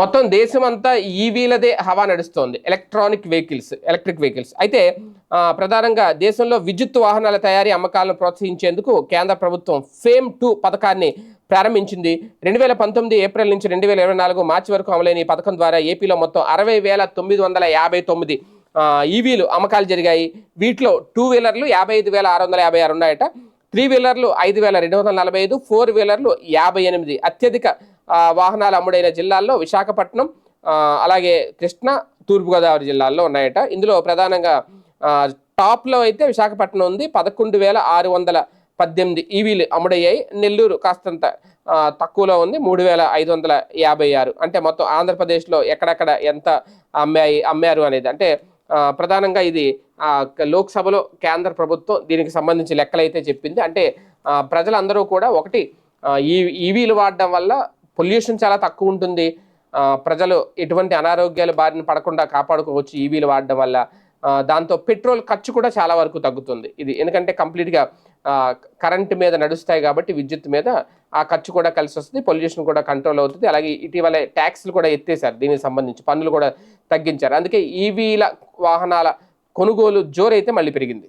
మొత్తం దేశం అంతా ఈవీలదే హవా నడుస్తోంది. ఎలక్ట్రానిక్ వెహికల్స్ ఎలక్ట్రిక్ వెహికల్స్ అయితే ప్రధానంగా దేశంలో విద్యుత్ వాహనాల తయారీ అమ్మకాలను ప్రోత్సహించేందుకు కేంద్ర ప్రభుత్వం ఫేమ్ టూ పథకాన్ని ప్రారంభించింది. రెండు వేల పంతొమ్మిది ఏప్రిల్ నుంచి రెండు వేల ఇరవై నాలుగు మార్చి వరకు అమలైన ఈ పథకం ద్వారా ఏపీలో మొత్తం అరవై వేల తొమ్మిది వందల యాభై తొమ్మిది ఈవీలు అమ్మకాలు జరిగాయి. వీటిలో టూ వీలర్లు యాభై ఐదు వేల ఆరు వందల యాభై ఆరు ఉన్నాయట. త్రీ వీలర్లు ఐదు వేల రెండు వందల నలభై ఐదు ఫోర్ వీలర్లు యాభై ఎనిమిది. అత్యధిక వాహనాలు అమ్ముడైన జిల్లాల్లో విశాఖపట్నం అలాగే కృష్ణా తూర్పుగోదావరి జిల్లాల్లో ఉన్నాయట. ఇందులో ప్రధానంగా టాప్లో అయితే విశాఖపట్నం ఉంది. పదకొండు వేల ఆరు వందల పద్దెనిమిది ఈవీలు అమ్ముడయ్యాయి. నెల్లూరు కాస్తంత తక్కువలో ఉంది. మూడు వేల ఐదు వందల యాభై ఆరు. అంటే మొత్తం ఆంధ్రప్రదేశ్లో ఎక్కడెక్కడ ఎంత అమ్మాయి అమ్మారు అనేది. అంటే ప్రధానంగా ఇది లోక్సభలో కేంద్ర ప్రభుత్వం దీనికి సంబంధించి లెక్కలైతే చెప్పింది. అంటే ప్రజలందరూ కూడా ఒకటి ఈ ఈవీలు వాడడం వల్ల పొల్యూషన్ చాలా తక్కువ ఉంటుంది. ప్రజలు ఎటువంటి అనారోగ్యాలు బారిన పడకుండా కాపాడుకోవచ్చు ఈవీలు వాడడం వల్ల. దాంతో పెట్రోల్ ఖర్చు కూడా చాలా వరకు తగ్గుతుంది. ఇది ఎందుకంటే కంప్లీట్గా కరెంట్ మీద నడుస్తాయి కాబట్టి విద్యుత్ మీద ఆ ఖర్చు కూడా కలిసి వస్తుంది. పొల్యూషన్ కూడా కంట్రోల్ అవుతుంది. అలాగే ఇటీవల ట్యాక్స్లు కూడా ఎత్తేసారు దీనికి సంబంధించి. పన్నులు కూడా తగ్గించారు. అందుకే ఈవీల వాహనాల కొనుగోలు జోరైతే మళ్ళీ పెరిగింది.